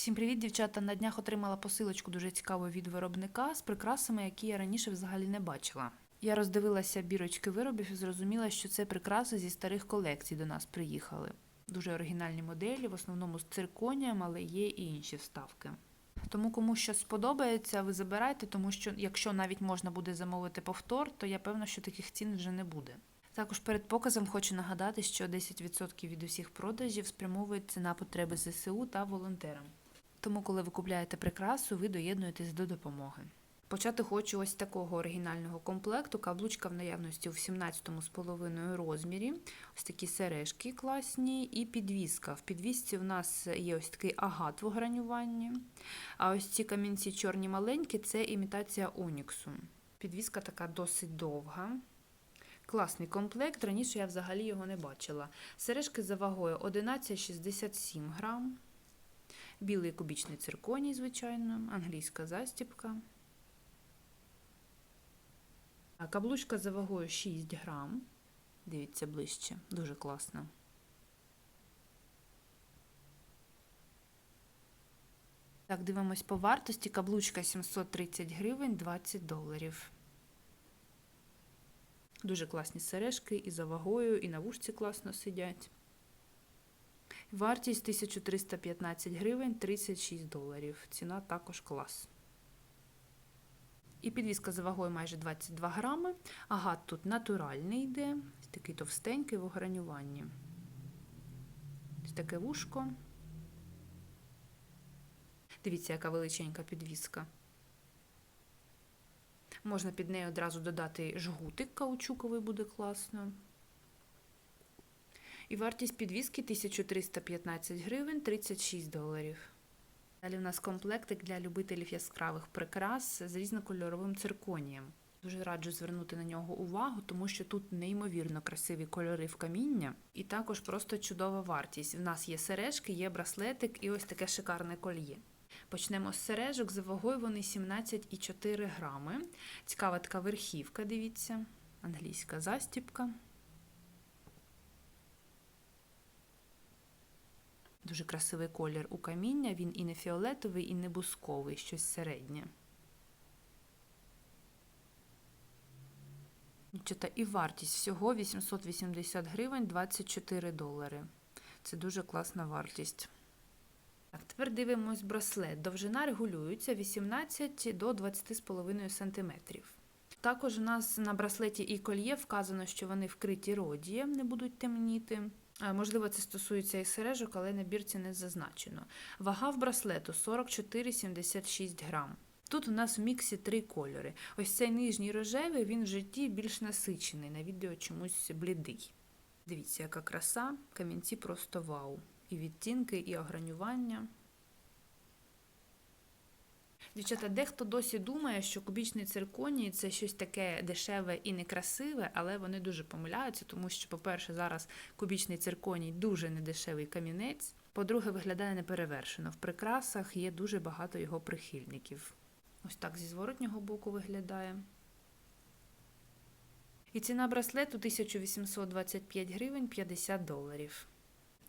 Всім привіт, дівчата! На днях отримала посилочку дуже цікаву від виробника з прикрасами, які я раніше взагалі не бачила. Я роздивилася бірочки виробів і зрозуміла, що це прикраси зі старих колекцій до нас приїхали. Дуже оригінальні моделі, в основному з цирконієм, але є і інші вставки. Тому кому щось сподобається, ви забирайте, тому що якщо навіть можна буде замовити повтор, то я певна, що таких цін вже не буде. Також перед показом хочу нагадати, що 10% від усіх продажів спрямовується на потреби ЗСУ та волонтерам. Тому, коли ви купляєте прикрасу, ви доєднуєтесь до допомоги. Почати хочу ось такого оригінального комплекту. Каблучка в наявності у 17,5 розмірі. Ось такі сережки класні і підвіска. В підвісці у нас є ось такий агат в огранюванні. А ось ці камінці чорні маленькі це імітація оніксу. Підвіска така досить довга. Класний комплект, раніше я взагалі його не бачила. Сережки за вагою 11,67 грам. Білий кубічний цирконій, звичайно, англійська застіпка. Каблучка за вагою 6 грам. Дивіться ближче, дуже класно. Так, дивимось по вартості. Каблучка 730 гривень 20 доларів. Дуже класні сережки і за вагою, і на вушці класно сидять. Вартість 1315 гривень 36 доларів. Ціна також клас. І підвіска за вагою майже 22 грами. Агат тут натуральний йде, такий товстенький в огранюванні. Ось таке вушко. Дивіться, яка величенька підвіска. Можна під нею одразу додати жгутик каучуковий буде класно. І вартість підвіски 1315 гривень 36 доларів. Далі у нас комплектик для любителів яскравих прикрас з різнокольоровим цирконієм. Дуже раджу звернути на нього увагу, тому що тут неймовірно красиві кольори в каміння, і також просто чудова вартість. В нас є сережки, є браслетик і ось таке шикарне кольє. Почнемо з сережок. За вагою вони 17,4 грами. Цікава така верхівка, дивіться, англійська застіпка. Дуже красивий колір у каміння, він і не фіолетовий, і не бусковий, щось середнє. І вартість всього 880 гривень 24 долари. Це дуже класна вартість. Так, Тепер дивимось браслет. Довжина регулюється 18 до 20,5 см. Також у нас на браслеті і кольє вказано, що вони вкриті родієм, не будуть темніти. Можливо, це стосується і сережок, але на бірці не зазначено. Вага в браслету 44,76 грам. Тут у нас в міксі три кольори. Ось цей нижній рожевий, він в житті більш насичений, на відео чомусь блідий. Дивіться, яка краса, камінці просто вау. І відтінки, і огранювання. Дівчата, дехто досі думає, що кубічний цирконій це щось таке дешеве і некрасиве, але вони дуже помиляються, тому що, по-перше, зараз кубічний цирконій дуже недешевий камінець. По-друге, виглядає неперевершено. В прикрасах є дуже багато його прихильників. Ось так зі зворотнього боку виглядає. І ціна браслету 1825 гривень 50 доларів.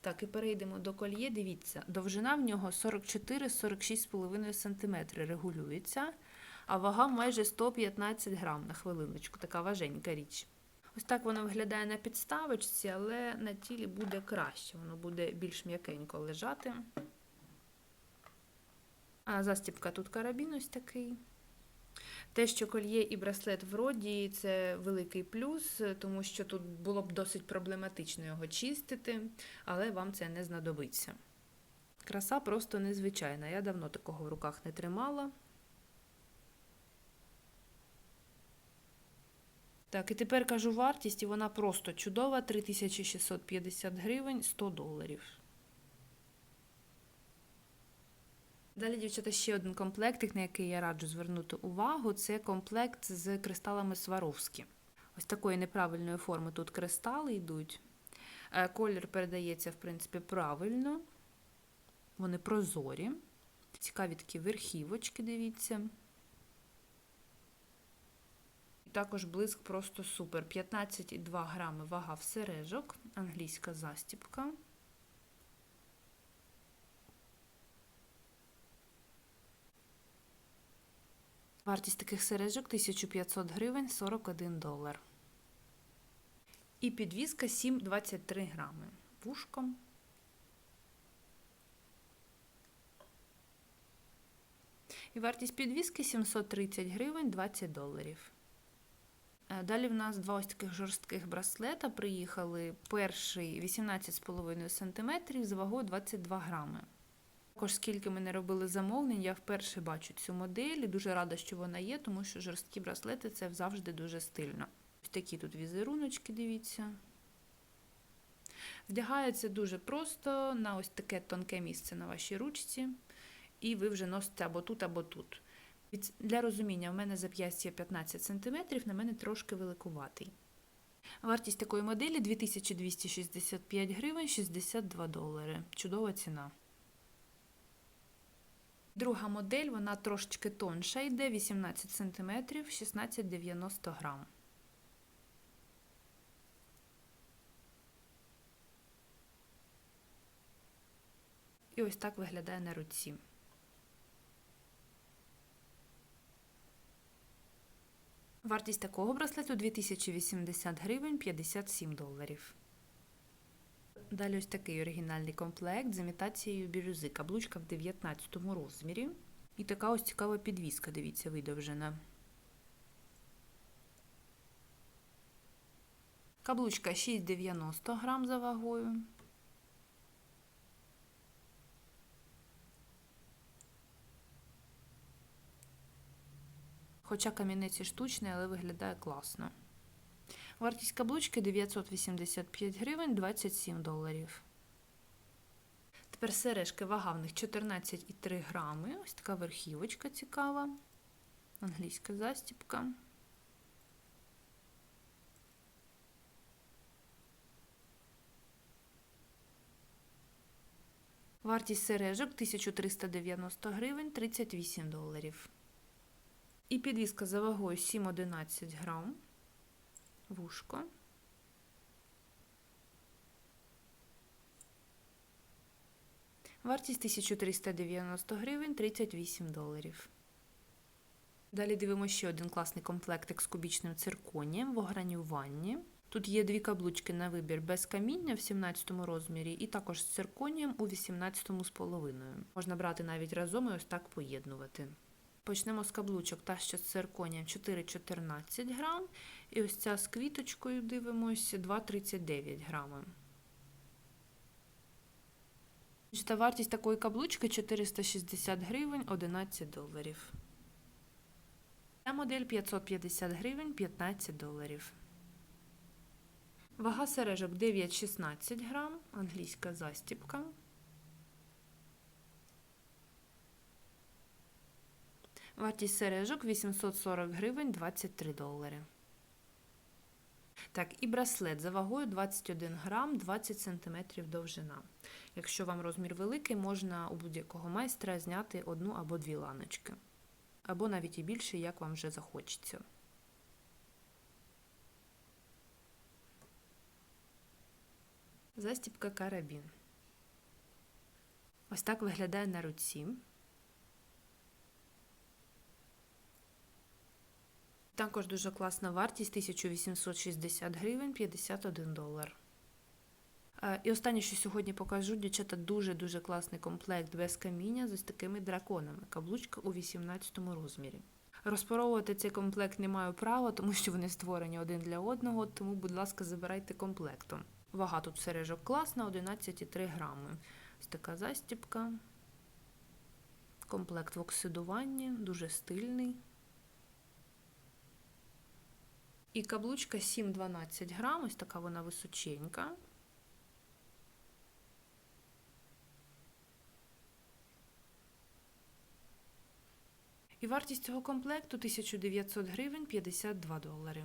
Так, і перейдемо до кольє. Дивіться, довжина в нього 44-46,5 см регулюється, а вага майже 115 грам на хвилиночку, така важенька річ. Ось так воно виглядає на підставочці, але на тілі буде краще, воно буде більш м'якенько лежати. А застіпка тут карабін ось такий. Те, що кольє і браслет в роді, це великий плюс, тому що тут було б досить проблематично його чистити, але вам це не знадобиться. Краса просто незвичайна. Я давно такого в руках не тримала. Так, і тепер кажу вартість, і вона просто чудова: 3650 гривень 100 доларів. Далі, дівчата, ще один комплектик, на який я раджу звернути увагу, це комплект з кристалами Сваровські. Ось такої неправильної форми тут кристали йдуть. Колір передається, в принципі, правильно. Вони прозорі. Цікаві такі верхівочки, дивіться. І також блиск просто супер. 15,2 грами вага в сережок, англійська застіпка. Вартість таких сережок 1500 гривень 41 долар. І підвізка 7,23 грами. Вушком. І вартість підвіски 730 гривень 20 доларів. Е, Далі в нас два ось таких жорстких браслета приїхали. Перший 18,5 см з вагою 22 грами. Також, скільки ми не робили замовлень, я вперше бачу цю модель і дуже рада, що вона є, тому що жорсткі браслети це завжди дуже стильно. Такі тут візеруночки, дивіться. Вдягається дуже просто на ось таке тонке місце на вашій ручці, і ви вже носите або тут, або тут. Для розуміння, в мене зап'ястя 15 см, на мене трошки великуватий. Вартість такої моделі 2265 гривень 62 долари. Чудова ціна. Друга модель, вона трошечки тонша йде, 18 см, 16,90 грам. І ось так виглядає на руці. Вартість такого браслету 2080 гривень 57 доларів. Далі ось такий оригінальний комплект з імітацією бірюзи. Каблучка в 19 розмірі. І така ось цікава підвіска, дивіться, видовжена. Каблучка 6,90 грам за вагою. Хоча камінець і штучний, але виглядає класно. Вартість каблучки 985 гривень 27 доларів. Тепер сережки вага в них 14,3 грами. Ось така верхівочка цікава. Англійська застіпка. Вартість сережок 1390 гривень 38 доларів. І підвіска за вагою 7-11 грам. Вушко. Вартість 1390 гривень 38 доларів. Далі дивимося ще один класний комплектик з кубічним цирконієм в огранюванні. Тут є дві каблучки на вибір без каміння в 17 розмірі, і також з цирконієм у 18 з половиною. Можна брати навіть разом і ось так поєднувати. Почнемо з каблучок. Та що з цирконієм 4,14 грам. І ось ця з квіточкою дивимось 2,39 грами. Та вартість такої каблучки 460 гривень 11 доларів. Ця модель 550 гривень 15 доларів. Вага сережок 9,16 грам, англійська застіпка. Вартість сережок 840 гривень 23 долари. Так, і браслет за вагою 21 грам 20 см довжина. Якщо вам розмір великий, можна у будь-якого майстра зняти одну або дві ланочки. Або навіть і більше, як вам вже захочеться. Застіпка карабін. Ось так виглядає на руці. Також дуже класна вартість 1860 гривень 51 долар. Е, І останнє, що сьогодні покажу, дівчата, дуже-дуже класний комплект без каміння з ось такими драконами. Каблучка у 18 розмірі. Розпаровувати цей комплект не маю права, тому що вони створені один для одного, тому, будь ласка, забирайте комплектом. Вага тут сережок класна, 11,3 грами. Ось така застіпка. Комплект в оксидуванні, дуже стильний. І каблучка 7-12 грам, ось така вона височенька. І вартість цього комплекту 1900 гривень 52 долари.